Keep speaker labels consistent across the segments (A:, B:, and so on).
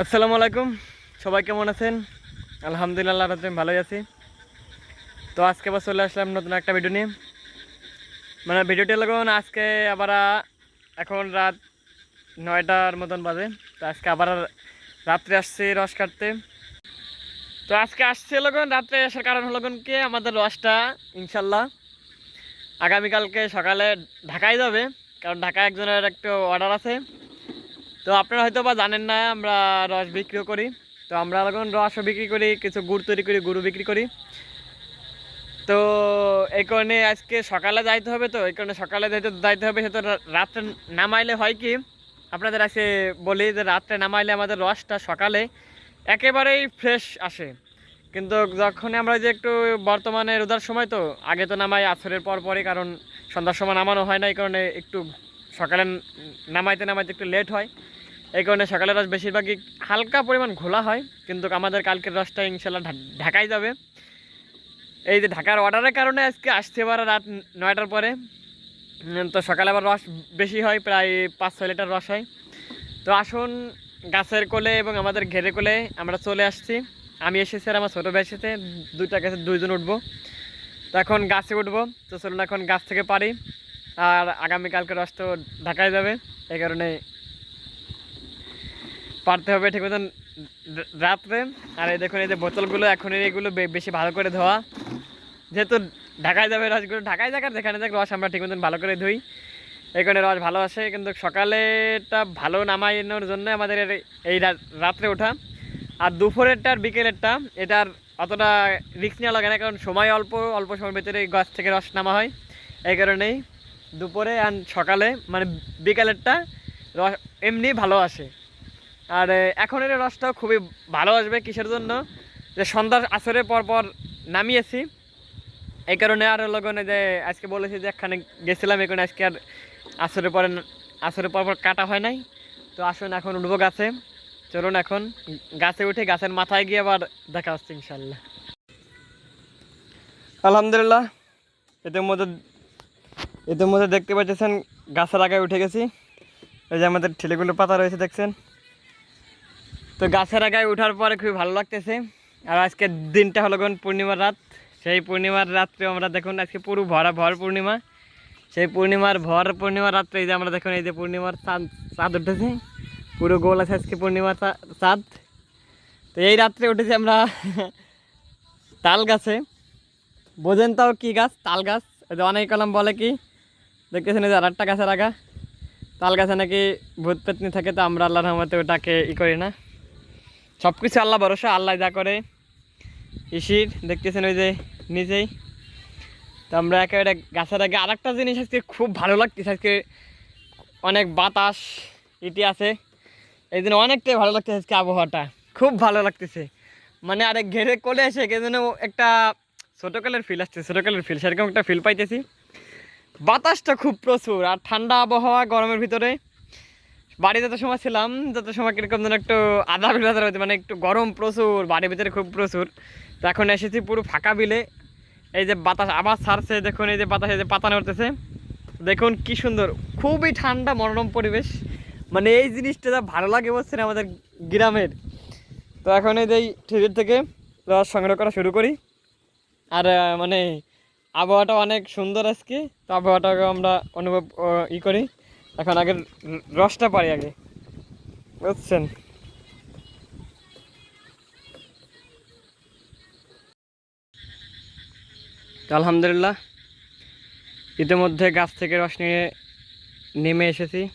A: আসসালামু আলাইকুম। সবাই কেমন আছেন? আলহামদুলিল্লাহ রাতে ভালোই আছি। তো আজকে আবার চলে আসলাম নতুন একটা ভিডিও নিয়ে। মানে ভিডিওটি লাগুন আজকে আবার এখন রাত নয়টার মতন বাজে। তো আজকে আবার রাত্রে আসছি রস কাটতে। তো আজকে আসছে লগন, রাত্রে আসার কারণ হলো কি, আমাদের রসটা ইনশাল্লাহ আগামীকালকে সকালে ঢাকায় যাবে। কারণ ঢাকায় একজনের একটু অর্ডার আছে। তো আপনারা হয়তো বা জানেন না, আমরা রস বিক্রিও করি। তো আমরা এখন রসও বিক্রি করি, কিছু গুড় তৈরি করি গুড় বিক্রি করি। তো এই কারণে আজকে সকালে যাইতে হবে তো, এই কারণে সকালে যেহেতু যাইতে হবে, সেহেতু রাত্রে নামাইলে হয় কি? আপনাদের আজকে বলি যে রাত্রে নামাইলে আমাদের রসটা সকালে একেবারেই ফ্রেশ আসে। কিন্তু যখন আমরা যে একটু বর্তমানে রোজার সময় তো, আগে তো নামাই আসরের পর পরই, কারণ সন্ধ্যার সময় নামানো হয় না, এই কারণে একটু সকালে নামাইতে নামাইতে একটু লেট হয়। এই কারণে সকালের রস বেশিরভাগই হালকা পরিমাণ ঘোলা হয়, কিন্তু আমাদের কালকের রসটা ইনশাল্লাহ ঢা- ঢাকায় যাবে। এই যে ঢাকার অর্ডারের কারণে আজকে আসতে পারে রাত নয়টার পরে। তো সকালে আবার রস বেশি হয়, প্রায় পাঁচ, ছয় লিটার রস হয়। তো আসুন গাছের কোলে এবং আমাদের ঘেরে কোলে আমরা চলে আসছি। আমি এসেছি আর আমার ছোটো ভাই এসেছে, দুইটা গাছে, দুইজন উঠবো। তো এখন গাছে উঠবো, তো চলুন এখন গাছ থেকে পারি। আর আগামীকালকে রস তো ঢাকায় যাবে, এই কারণে পারতে হবে ঠিক মতন রাত্রে। আর এই দেখুন, এই যে বোতলগুলো, এখন এইগুলো বেশি ভালো করে ধোয়া। যেহেতু ঢাকায় যাবে রসগুলো, ঢাকায় যাকার যেখানে যাক, রস আমরা ঠিক মতন ভালো করে ধুই। কারণে রস ভালো আসে, কিন্তু সকালেটা ভালো নামানোর জন্য আমাদের এই রাত্রে ওঠা। আর দুপুরেরটা আর বিকেলেরটা এটার অতটা রিস্ক নেওয়া লাগে না, কারণ সময় অল্প অল্প সময়ের ভিতরে গাছ থেকে রস নামা হয়। এই কারণেই দুপুরে আর সকালে মানে বিকালেরটা রস এমনি ভালো আসে। আর এখনের রসটাও খুবই ভালো আসবে কিসের জন্য? যে সন্ধ্যার আসরের পর পর নামিয়েছি। এই কারণে আর লগনে যে আজকে বলেছি যে একখানে গেছিলাম কারণে আজকে আর আসরের পরে আসরের পর পর কাটা হয় নাই। তো আসুন এখন উঠবো গাছে। চলুন এখন গাছে উঠে গাছের মাথায় গিয়ে আবার দেখা হচ্ছে ইনশাল্লাহ। আলহামদুলিল্লাহ, এদের মধ্যে এদের মধ্যে দেখতে পাচ্ছেন গাছের আগায় উঠে গেছি। এই যে আমাদের ঠেলেগুলো পাতা রয়েছে, দেখছেন? তো গাছের আগায় ওঠার পরে খুবই ভালো লাগতেছে। আর আজকে দিনটা হলো কোন পূর্ণিমার রাত। সেই পূর্ণিমার রাত্রে আমরা দেখুন আজকে পুরো ভরা, ভর পূর্ণিমা। সেই পূর্ণিমার ভর পূর্ণিমার রাত্রে এই যে আমরা দেখুন এই যে পূর্ণিমার চাঁদ চাঁদ উঠেছে। পুরো গোল আছে আজকে পূর্ণিমার চাঁদ। তো এই রাত্রে উঠেছি আমরা তাল গাছে। বোঝেন তাও কি গাছ? তাল গাছ। যে অনেক কলম বলে কি? দেখতেছেন এই যে আর একটা গাছের আগা। তাল গাছে নাকি ভূত পেতনি থাকে, তো আমরা আল্লাহর রহমতে ওটাকে ই করি না। সব কিছু আল্লাহ ভরসা, আল্লাহ যা করে। ইসির দেখতেছেন ওই যে নিজেই। তো আমরা একেবারে গাছের আগে আর একটা জিনিস আজকে খুব ভালো লাগতেছে। আজকে অনেক বাতাস ইটি আছে। এই জন্য অনেকটাই ভালো লাগতেছে আজকে আবহাওয়াটা। খুব ভালো লাগতেছে। মানে আরেক ঘেরে কোলে এসে কে যেন একটা ছোটোকালের ফিল আসছে ছোটোকালের ফিল সেরকম একটা ফিল পাইতেছি। বাতাসটা খুব প্রচুর, আর ঠান্ডা আবহাওয়া গরমের ভিতরে। বাড়ি যত সময় ছিলাম, যত সময় কীরকম যেন একটু আধা বিল আধা হতে মানে একটু গরম প্রচুর, বাড়ির ভিতরে খুব প্রচুর, তো এখন এসেছি পুরো ফাঁকা বিলে। এই যে বাতাস আবার ছাড়ছে, দেখুন এই যে বাতাসে যে পাতা নড়তেছে দেখুন কি সুন্দর, খুবই ঠান্ডা মনোরম পরিবেশ। মানে এই জিনিসটা যা ভালো লাগে বলছেন আমাদের গ্রামের। তো এখন এই যে ঠেলের থেকে রস সংগ্রহ করা শুরু করি। আর মানে আবহাওয়াটা অনেক সুন্দর আজকে, তো আবহাওয়াটাকে আমরা অনুভব ই করি। এখন আগে রসটা পারি আগে। বুঝছেন? আলহামদুলিল্লাহ, ইতিমধ্যে গাছ থেকে রস নিয়ে নেমে এসেছি।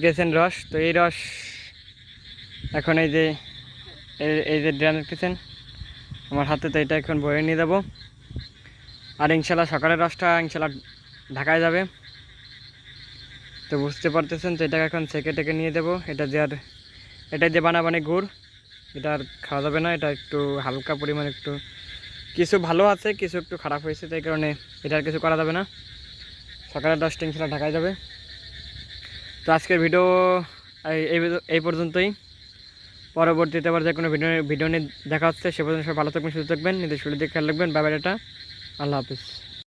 A: গেছেন রস, তো এই রস এখন এই যে, এই- এই যে ড্রাম দেখতেছেন, আমার হাতে তো এটা এখন বয়ে নিয়ে যাব। আর ইনশাল্লাহ সকালের রসটা ইনশাল্লাহ ঢাকায় যাবে। তো বুঝতে পারতেছেন তো এটাকে এখন সেকে টেকে নিয়ে দেবো। এটা যে আর এটা যে বানাবানি গুড়, এটা আর খাওয়া যাবে না, এটা একটু হালকা পরিমাণ একটু কিছু ভালো আছে, কিছু একটু খারাপ হয়েছে তাই কারণে এটা আর কিছু করা যাবে না। সকালের দশটা ইনশাল্লাহ ঢাকায় যাবে। তো আজকের ভিডিও এই- পর্যন্তই। পরবর্তীতে আবার যে কোনো ভিডিও ভিডিও নিয়ে দেখা হচ্ছে, সে পর্যন্ত সব ভালো থাকবেন, সুস্থ থাকবেন, নিজের শরীর দিকে খেয়াল রাখবেন। বাবা এটা আল্লাহ হাফিজ।